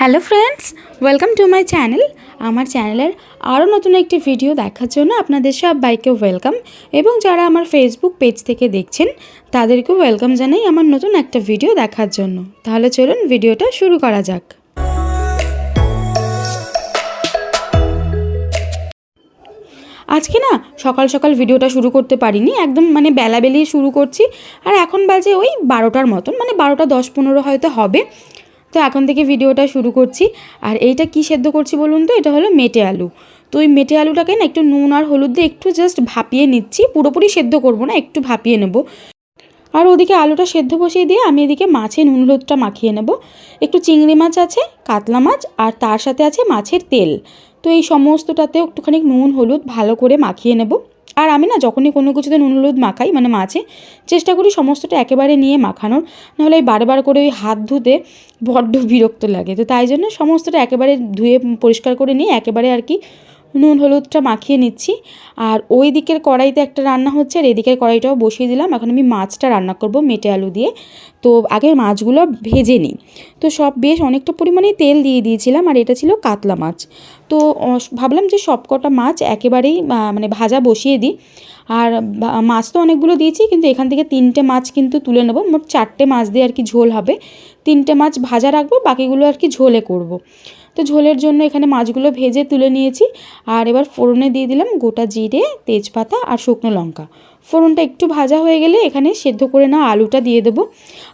Hello friends, welcome to my channel. আমার চ্যানেলের আরও নতুন একটি ভিডিও দেখার জন্য আপনাদের সব সবাইকে ওয়েলকাম। এবং যারা আমার ফেসবুক পেজ থেকে দেখছেন, তাদেরকেও ওয়েলকাম জানাই আমার নতুন একটা ভিডিও দেখার জন্য। তাহলে চলুন ভিডিওটা শুরু করা যাক। আজকে না সকাল সকাল ভিডিওটা শুরু করতে পারিনি, একদম মানে বেলাবেলি শুরু করছি। আর এখন বাজে ওই বারোটার মতন মানে বারোটা দশ পনেরো হয়তো হবে। তো এখন থেকে ভিডিওটা শুরু করছি। আর এইটা কি সেদ্ধ করছি বলুন তো? এটা হলো মেটে আলু। তো ওই মেটে আলুটাকে না একটু নুন আর হলুদ দিয়ে একটু জাস্ট ভাপিয়ে নিচ্ছি। পুরোপুরি সেদ্ধ করব না, একটু ভাপিয়ে নেব। আর ওদিকে আলুটা সেদ্ধ বসিয়ে দিয়ে আমি এদিকে মাছে নুন হলুদটা মাখিয়ে নেব। একটু চিংড়ি মাছ আছে, কাতলা মাছ, আর তার সাথে আছে মাছের তেল। তো এই সমস্তটাতে একটুখানি নুন, হলুদ ভালো করে মাখিয়ে নেব। আর আমি না যখনই কোনো কিছুতে নুন, হলুদ মাখাই মানে মাছে, চেষ্টা করি সমস্তটা একেবারে নিয়ে মাখানোর। নাহলে ওই বারবার করে ওই হাত ধুতে বড্ড বিরক্ত লাগে। তো তাই জন্য সমস্তটা একেবারে ধুয়ে পরিষ্কার করে নিয়ে একেবারে আর কি নুন, হলুদটা মাখিয়ে নিচ্ছি। আর ওই দিকের কড়াইতে একটা রান্না হচ্ছে, আর এদিকের কড়াইটাও বসিয়ে দিলাম। এখন আমি মাছটা রান্না করব মেটে আলু দিয়ে। তো আগে মাছগুলো ভেজে নিই। তো সব বেশ অনেকটা পরিমাণেই তেল দিয়ে দিয়েছিলাম, আর এটা ছিল কাতলা মাছ। তো ভাবলাম যে সব কটা মাছ একেবারেই মানে ভাজা বসিয়ে দিই। আর মাছ তো অনেকগুলো দিয়েছি, কিন্তু এখান থেকে তিনটে মাছ কিন্তু তুলে নেব। মোট চারটে মাছ দিয়ে আর কি ঝোল হবে। তিনটে মাছ ভাজা রাখব, বাকিগুলো আর কি ঝোলে করব। তো ঝোলের জন্য এখানে মাছগুলো ভেজে তুলে নিয়েছি। আর এবার ফোড়নে দিয়ে দিলাম গোটা জিরে, তেজপাতা আর শুকনো লঙ্কা। ফোড়নটা একটু ভাজা হয়ে গেলে এখানে সেদ্ধ করে না আলুটা দিয়ে দেবো।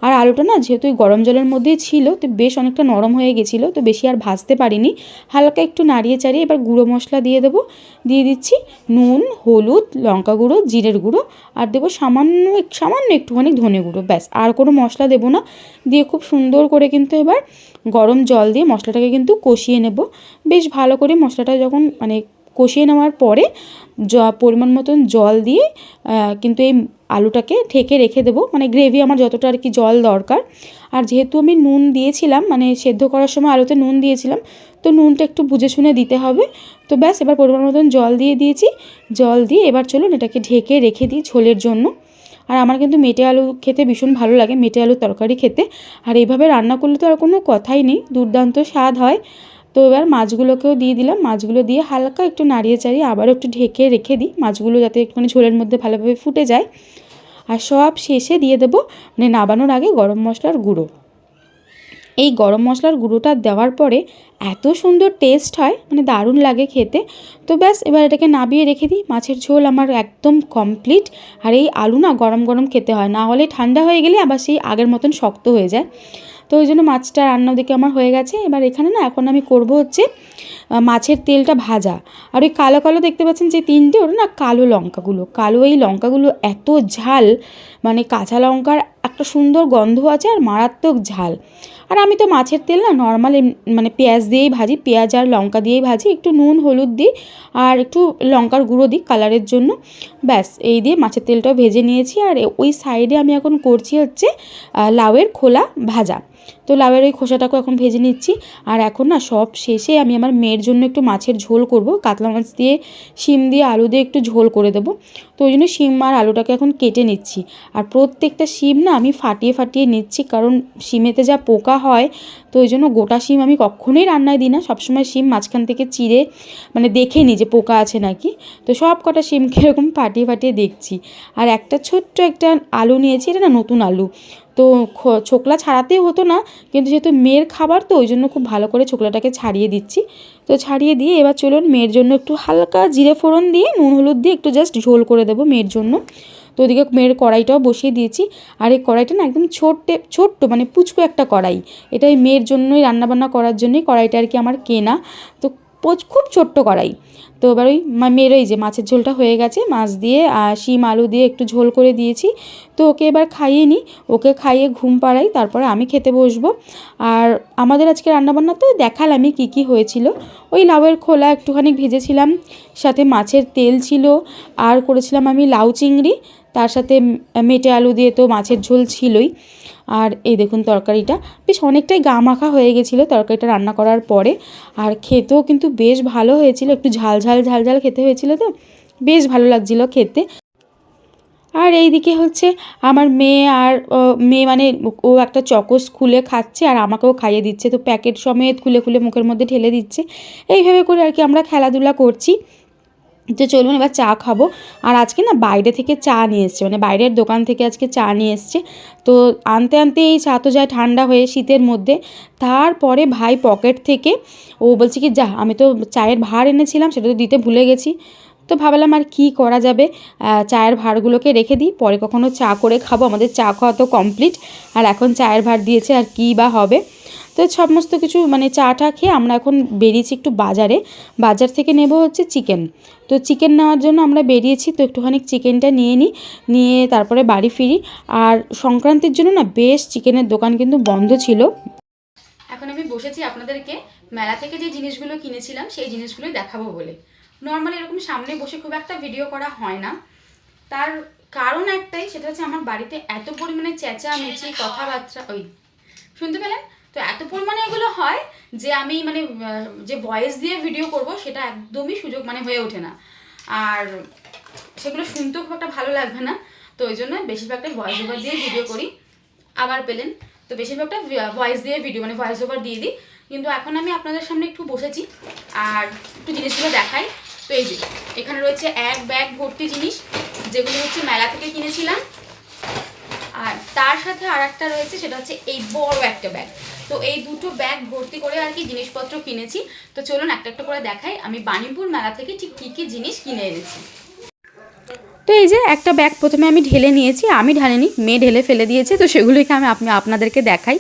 আর আলুটা না যেহেতু গরম জলের মধ্যেই ছিল, তো বেশ অনেকটা নরম হয়ে গেছিল, তো বেশি আর ভাজতে পারিনি। হালকা একটু নাড়িয়ে চাড়িয়ে এবার গুঁড়ো মশলা দিয়ে দেবো। দিয়ে দিচ্ছি নুন, হলুদ, লঙ্কা গুঁড়ো, জিরের গুঁড়ো, আর দেবো সামান্য সামান্য একটুখানি ধনে গুঁড়ো, ব্যাস, আর কোনো মশলা দেবো না। দিয়ে খুব সুন্দর করে কিন্তু এবার গরম জল দিয়ে মশলাটাকে কিন্তু কষিয়ে নেব। বেশ ভালো করে মশলাটা যখন মানে কষিয়ে নেওয়ার পরে জ, পরিমাণ মতন জল দিয়ে কিন্তু এই আলুটাকে ঢেকে রেখে দেবো। মানে গ্রেভি আমার যতটা আর কি জল দরকার। আর যেহেতু আমি নুন দিয়েছিলাম মানে সেদ্ধ করার সময় আলুতে নুন দিয়েছিলাম, তো নুনটা একটু বুঝে শুনে দিতে হবে। তো ব্যাস, এবার পরিমাণ মতন জল দিয়ে দিয়েছি। জল দিয়ে এবার চলুন এটাকে ঢেকে রেখে দিই ঝোলের জন্য। আর আমার কিন্তু মেটে আলু খেতে ভীষণ ভালো লাগে, মেটে আলুর তরকারি খেতে। আর এইভাবে রান্না করলে তো আর কোনো কথাই নেই, দুর্দান্ত স্বাদ হয়। তো এবার মাছগুলোকেও দিয়ে দিলাম। মাছগুলো দিয়ে হালকা একটু নাড়িয়ে চাড়িয়ে আবারও একটু ঢেকে রেখে দিই। মাছগুলো যাতে একটুখানি ঝোলের মধ্যে ভালোভাবে ফুটে যায়। আর সব শেষে দিয়ে দেবো মানে নাবানোর আগে গরম মশলার গুঁড়ো। এই গরম মশলার গুঁড়োটা দেওয়ার পরে এত সুন্দর টেস্ট হয় মানে দারুণ লাগে খেতে। তো ব্যাস, এবার এটাকে নাবিয়ে রেখে দিই। মাছের ঝোল আমার একদম কমপ্লিট। আর এই আলু না গরম গরম খেতে হয়। না হলে ঠান্ডা হয়ে গেলে আবার সেই আগের মতন শক্ত হয়ে যায়। তো ওই জন্য মাছটা রান্না দিকে আমার হয়ে গেছে। এবার এখানে না এখন আমি করব হচ্ছে মাছের তেলটা ভাজা। আর ওই কালো কালো দেখতে পাচ্ছেন যে তিনটে ওটা না কালো লঙ্কাগুলো। কালো এই লঙ্কাগুলো এত ঝাল মানে কাঁচা লঙ্কার একটা সুন্দর গন্ধ আছে আর মারাত্মক ঝাল। আর আমি তো মাছের তেল না নর্মাল মানে পেঁয়াজ দিয়েই ভাজি, পেঁয়াজ আর লঙ্কা দিয়েই ভাজি। একটু নুন, হলুদ দিই আর একটু লঙ্কার গুঁড়ো দিই কালারের জন্য। ব্যাস, এই দিয়ে মাছের তেলটাও ভেজে নিয়েছি। আর ওই সাইডে আমি এখন করছি হচ্ছে লাউয়ের খোলা ভাজা। তো লাউয়ের ওই খোসাটাকে এখন ভেজে নিচ্ছি। আর এখন না সব শেষে আমি আমার মেয়ের জন্য একটু মাছের ঝোল করব। কাতলা মাছ দিয়ে, শিম দিয়ে, আলু দিয়ে একটু ঝোল করে দেবো। তো ওই জন্য শিম আর আলুটাকে এখন কেটে নিচ্ছি। আর প্রত্যেকটা শিম না আমি ফাটিয়ে ফাটিয়ে নিচ্ছি, কারণ শিমেতে যা পোকা হয়, তো ওই জন্য গোটা শিম আমি কখনোই রান্নায় দিই না। সবসময় শিম মাঝখান থেকে চিড়ে মানে দেখে নিই যে পোকা আছে নাকি। তো সব কটা শিমকে এরকম ফাটিয়ে ফাটিয়ে দেখছি। আর একটা ছোট্ট একটা আলু নিয়েছি, এটা না নতুন আলু। তো ছোকলা ছাড়াতেই হতো না, কিন্তু যেহেতু মেয়ের খাবার, তো ওই জন্য খুব ভালো করে ছোকলাটাকে ছাড়িয়ে দিচ্ছি। তো ছাড়িয়ে দিয়ে এবার চলুন মেয়ের জন্য একটু হালকা জিরে ফোড়ন দিয়ে, নুন হলুদ দিয়ে একটু জাস্ট ঝোল করে দেবো মেয়ের জন্য। তো ওদিকে মেয়ের কড়াইটাও বসিয়ে দিয়েছি, আর এই কড়াইটা না একদম ছোট্টে, ছোট্ট মানে পুচকো একটা কড়াই। এটা এই মেয়ের জন্যই রান্নাবান্না করার জন্যই কড়াইটা আর কি আমার কেনা। তো খুব ছোট্ট কড়াই। তো এবার ওই মেয়ের ওই যে মাছের ঝোলটা হয়ে গেছে, মাছ দিয়ে আর শিম আলু দিয়ে একটু ঝোল করে দিয়েছি। তো ওকে এবার খাইয়ে নিই, ওকে খাইয়ে ঘুম পাড়াই, তারপরে আমি খেতে বসবো। আর আমাদের আজকে রান্নাবান্না তো দেখালামই কী কী হয়েছিল। ওই লাউয়ের খোলা একটুখানি ভেজেছিলাম, সাথে মাছের তেল ছিল, আর করেছিলাম আমি লাউ চিংড়ি, তার সাথে মেটে আলু দিয়ে তো মাছের ঝোল ছিলই। আর এই দেখুন তরকারিটা। বেশ অনেকটাই গা মাখা হয়ে গেছিল তরকারিটা রান্না করার পরে। আর খেতেও কিন্তু বেশ ভালো হয়েছিল, একটু ঝাল ঝাল ঝাল ঝাল খেতে হয়েছিল তো। বেশ ভালো লাগছিল খেতে। আর এইদিকে হচ্ছে আমার মেয়ে আর মেয়ে মানে ও একটা চকোস খুলে খাচ্ছে আর আমাকেও খাইয়ে দিচ্ছে। তো প্যাকেট সমেত খুলে খুলে মুখের মধ্যে ঢেলে দিচ্ছে। এইভাবে করে আর কি আমরা খেলাধুলা করছি। তো চলুন এবার চা খাব। আর আজকে না বাইরে থেকে চা নিয়ে এসছে মানে বাইরের দোকান থেকে আজকে চা নিয়ে এসছে। তো আনতে আনতে এই চা তো যায় ঠান্ডা হয়ে শীতের মধ্যে। তারপরে ভাই পকেট থেকে, ও বলছে কি, যা, আমি তো চায়ের ভার এনেছিলাম, সেটা তো দিতে ভুলে গেছি। তো ভাবলাম আর কি করা যাবে? চায়ের ভাঁড়গুলোকে রেখে দিই। পরে কখনো চা করে খাব। আমাদের চা খাওয়া তো কমপ্লিট আর এখন চায়ের ভাঁড় দিয়েছে আর কী বা হবে? তো সমস্ত কিছু মানে চাটা খেয়ে আমরা এখন বেরিয়েছি একটু বাজারে। বাজার থেকে নেব হচ্ছে চিকেন। তো চিকেন নেওয়ার জন্য আমরা বেরিয়েছি। তো একটুখানি চিকেনটা নিয়ে নিই। নিয়ে তারপরে বাড়ি ফিরি। আর সংক্রান্তির জন্য না বেশ চিকেনের দোকান কিন্তু বন্ধ ছিল। এখন আমি বসেছি আপনাদেরকে। মেলা থেকে যে জিনিসগুলো কিনেছিলাম, সেই জিনিসগুলোই দেখাবো বলে। নর্মালি এরকম সামনে বসে খুব একটা ভিডিও করা হয় না। তার কারণ একটাই সেটা হচ্ছে আমার বাড়িতে এত পরিমাণে চেঁচামেচি কথাবার্তা ওই শুনতে পেলেন? তো এত পরিমাণে এগুলো হয় যে আমি মানে যে ভয়েস দিয়ে ভিডিও করব সেটা একদমই সুযোগ মানে হয়ে ওঠে না। আর সেগুলো শুনতেও খুব একটা ভালো লাগবে না। তো ওই জন্য বেশিরভাগটাই ভয়েস ওভার দিয়ে ভিডিও করি। আবার পেলেন তো বেশিরভাগটা ভয়েস দিয়ে ভিডিও মানে ভয়েস ওভার দিয়ে দিই। কিন্তু এখন আমি আপনাদের সামনে একটু বসেছি আর একটু জিনিসগুলো দেখাই। তো এই যে এখানে রয়েছে এক ব্যাগ ভর্তি জিনিস, যেগুলো হচ্ছে মেলা থেকে কিনেছিলাম। আর তার সাথে আর একটা রয়েছে, সেটা হচ্ছে এই বড় একটা ব্যাগ। তো এই দুটো ব্যাগ ভর্তি করে আর কি জিনিসপত্র কিনেছি। তো চলুন একটা একটা করে দেখাই, আমি বাণীপুর মেলা থেকে ঠিক কী কী জিনিস কিনে এনেছি। তো এই যে একটা ব্যাগ প্রথমে আমি ঢেলে নিয়েছি, আমি ঢালিনি, মেয়ে ঢেলে ফেলে দিয়েছে, তো সেগুলোকে আমি আপনি আপনাদেরকে দেখাই।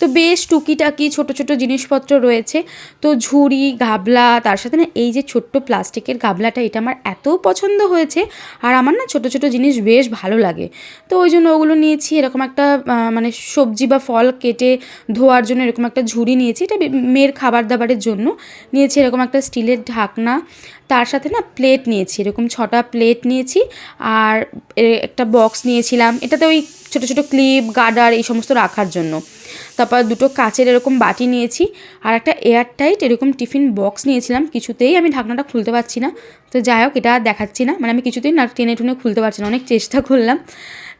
তো বেশ টুকিটাকি ছোট ছোট জিনিসপত্র রয়েছে। তো ঝুড়ি, গাবলা, তার সাথে না এই যে ছোট্ট প্লাস্টিকের গাবলাটা, এটা আমার এত পছন্দ হয়েছে আর আমার না ছোট ছোট জিনিস বেশ ভালো লাগে। তো ওই জন্য ওগুলো নিয়েছি, এরকম একটা মানে সবজি বা ফল কেটে ধোয়ার জন্য এরকম একটা ঝুড়ি নিয়েছি, এটা মেয়ের খাবার দাবারের জন্য। নিয়েছি এরকম একটা স্টিলের ঢাকনা, তার সাথে না প্লেট নিয়েছি, এরকম ছটা প্লেট নিয়েছি। আর একটা বক্স নিয়েছিলাম, এটাতে ওই ছোটো ছোটো ক্লিপ গার্ডার এই সমস্ত রাখার জন্য। তারপর দুটো কাচের এরকম বাটি নিয়েছি আর একটা এয়ার টাইট এরকম টিফিন বক্স নিয়েছিলাম। কিছুতেই আমি ঢাকনাটা খুলতে পারছি না। তো যাই হোক, এটা দেখাচ্ছি না। মানে আমি কিছুতেই না টেনে টুনে খুলতে পারছি না। অনেক চেষ্টা করলাম।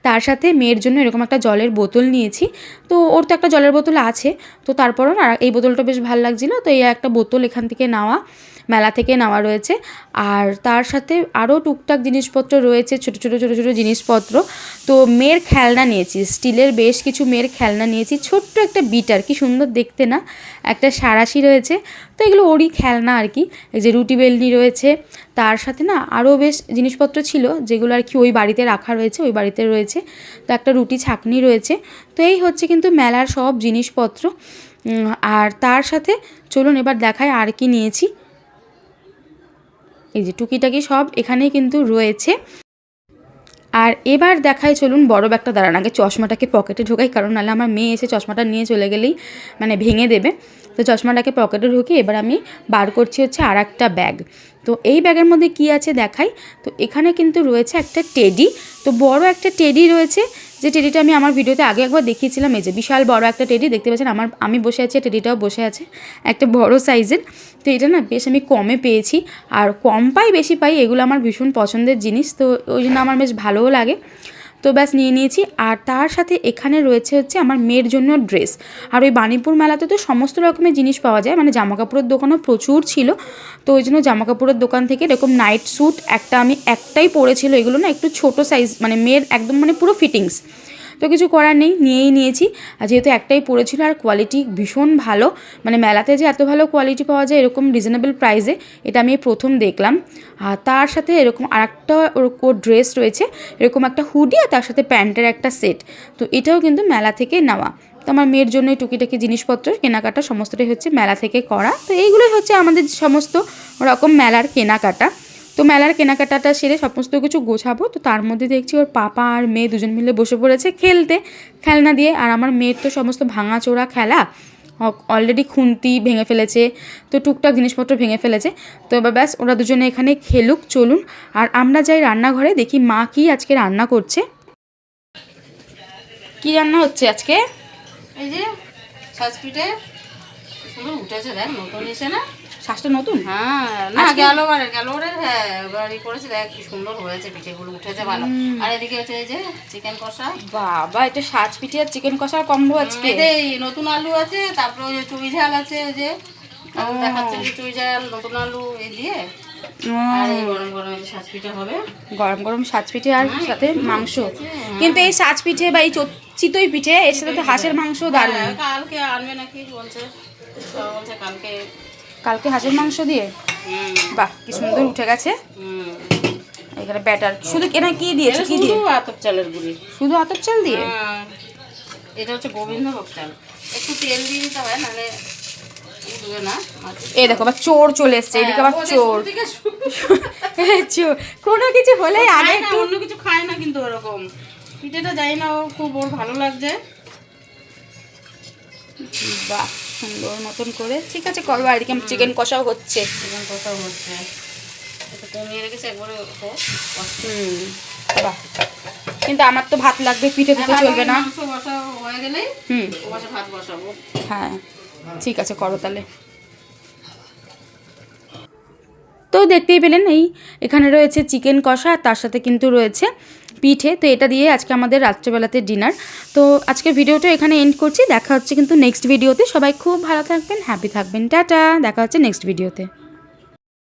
তার সাথে মেয়ের জন্য এরকম একটা জলের বোতল নিয়েছি। তো ওর তো একটা জলের বোতল আছে। তো তারপরও না, এই বোতলটা বেশ ভালো লাগছিল। তো এই একটা বোতল এখান থেকে নেওয়া। মেলা থেকে নেওয়া রয়েছে। আর তার সাথে আরও টুকটাক জিনিসপত্র রয়েছে, ছোটো ছোটো ছোটো ছোটো জিনিসপত্র। তো মেয়ের খেলনা নিয়েছি, স্টিলের বেশ কিছু মেয়ের খেলনা নিয়েছি। ছোট্ট একটা বিটার কি, সুন্দর দেখতে না? একটা সারাশি রয়েছে। তো এগুলো ওরই খেলনা আর কি। এই যে রুটি বেলনি রয়েছে। তার সাথে না আরও বেশ জিনিসপত্র ছিল, যেগুলো আর কি ওই বাড়িতে রাখা রয়েছে, ওই বাড়িতে রয়েছে। তো একটা রুটি ছাকনি রয়েছে। তো এই হচ্ছে কিন্তু মেলার সব জিনিসপত্র। আর তার সাথে চলুন এবার দেখায় আর কি নিয়েছি। এই যে টুকিটাকি সব এখানেই কিন্তু রয়েছে। আর এবার দেখাই চলুন বড় ব্যাগটা দাঁড়ান, আগে চশমাটাকে পকেটে ঢোকাই, কারণ নাহলে আমার মেয়ে এসে চশমাটা নিয়ে চলে গেলেই মানে ভেঙে দেবে। তো চশমাটাকে পকেটে ঢুকিয়ে এবার আমি বার করছি হচ্ছে আর একটা ব্যাগ। তো এই ব্যাগের মধ্যে কি আছে দেখাই? তো এখানে কিন্তু রয়েছে একটা টেডি, তো বড় একটা টেডি রয়েছে যে টেডিটা আমি আমার ভিডিওতে আগে একবার দেখিয়েছিলাম, এই যে বিশাল বড় একটা টেডি দেখতে পাচ্ছেন আমার, আমি বসে আছি টেডিটাও বসে আছে, একটা বড় সাইজের তো এটা না বেশ আমি কমে পেয়েছি, আর কম পাই, বেশি পাই, এগুলো আমার ভীষণ পছন্দের জিনিস, তো ওই জন্য আমার বেশ ভালোও লাগে। তো ব্যাস নিয়ে নিয়েছি। আর তার সাথে এখানে রয়েছে হচ্ছে আমার মেয়ের জন্য ড্রেস। আর ওই বাণীপুর মেলাতে তো সমস্ত রকমের জিনিস পাওয়া যায়। মানে জামা কাপড়ের দোকানও প্রচুর ছিল। তো ওই জন্য জামা কাপড়ের দোকান থেকে এরকম নাইট স্যুট একটা আমি একটাই পরেছিল। এগুলো না একটু ছোট সাইজ মানে মেয়ের একদম মানে পুরো ফিটিংস তো কিছু করার নেই, নিয়েই নিয়েছি। আর যেহেতু একটাই পড়েছিল আর কোয়ালিটি ভীষণ ভালো মানে মেলাতে যে এত ভালো কোয়ালিটি পাওয়া যায় এরকম রিজনেবল প্রাইসে এটা আমি প্রথম দেখলাম। আর তার সাথে এরকম আরেকটা ওর ড্রেস রয়েছে, এরকম একটা হুডি আর তার সাথে প্যান্টের একটা সেট তো এটাও কিন্তু মেলা থেকে নেওয়া। তো আমার মেয়ের জন্য এই টুকিটাকি জিনিসপত্র, কেনাকাটা সমস্তটাই হচ্ছে মেলা থেকে করা। তো এইগুলোই হচ্ছে আমাদের সমস্ত রকম মেলার কেনাকাটা। তো মেলার কেনাকাটাটা সেরে সমস্ত কিছু গোছাবো। তো তার মধ্যে দেখছি ওর পাপা আর মেয়ে দুজন মিলে বসে পড়েছে খেলতে। খেলনা দিয়ে আর আমার মেয়ের তো সমস্ত ভাঙাচোরা খেলা। অলরেডি খুন্তি ভেঙে ফেলেছে, তো টুকটাক জিনিসপত্র ভেঙে ফেলেছে। তো এবার ব্যাস ওরা দুজনে এখানে খেলুক, চলুন। আর আমরা যাই রান্নাঘরে, দেখি মা কি আজকে রান্না করছে। কি রান্না হচ্ছে আজকে? এই যে ছচপিঠে সুন্দর উঠেছে দেখ, নতুন এসে না। শ্বাসটা নতুন? হ্যাঁ না গেল বারে গেল বারে হ্যাঁ ই করেছে দেখ কি সুন্দর হয়েছে পিঠেগুলো উঠেছে ভালো। আর এদিকে হচ্ছে এই যে চিকেন কষা। বাবা এটা সাজ পিঠে আর চিকেন কষার কম্বো আজকে? এই নতুন আলু আছে তারপরে ওই যে চুই ঝাল আছে ওই যে দেখাচ্ছে যে চুই ঝাল নতুন আলু এই দিয়ে। আর গরম গরম সাজ হবে। গরম গরম সাজ পিঠে আর সাথে মাংস। কিন্তু এই সাজ পিঠে বা এই চিতই পিঠে এর সাথে হাঁসের মাংস দারুণ। হ্যাঁ, কালকে আনবে নাকি বলছে বলছে কালকে কালকে হাঁসের মাংস দিয়ে? বাহ কি সুন্দর উঠে গেছে। এখানে ব্যাটার। শুধু এটা কি দিয়েছে কি দিয়ে? শুধু আতপ চালের গুঁড়ি। শুধু আতপ চাল দিয়ে? হ্যাঁ। এটা হচ্ছে গোবিন্দভোগ চাল। একটু তেল দিয়ে দিতে হয় নাহলে এই দেখো আবার চোর চলে এসছে। এদিকে আবার হ্যাঁ, চোর। চোর। কোনো কিছু হলেই আগে একটু অন্য কিছু খায় না কিন্তু ওরকম। পিঠেটা যাই না ও খুব ওর ভালো লাগছে। বাহ। সুন্দর মতন করে। ঠিক আছে করো আর এদিকে চিকেন কষাও হচ্ছে। চিকেন কষাও হচ্ছে। কমিয়ে রেখেছে একবারে হুম বাহ। কিন্তু আমার তো ভাত লাগবে পিঠে দিতে হ্যাঁ, চলবে না। মাংস বসা হয়ে গেলেই হুম। ভাত বসাবো। হ্যাঁ ঠিক আছে করো তাহলে। তো দেখতেই পেলেন এই এখানে রয়েছে চিকেন কষা আর তার সাথে কিন্তু রয়েছে পিঠে, তো এটা দিয়ে আজকে আমাদের রাত্রেবেলাতে ডিনার। তো আজকে ভিডিওটা এখানে এন্ড করছি। দেখা হচ্ছে কিন্তু নেক্সট ভিডিওতে সবাই খুব ভালো থাকবেন হ্যাপি থাকবেন। টাটা! দেখা হচ্ছে নেক্সট ভিডিওতে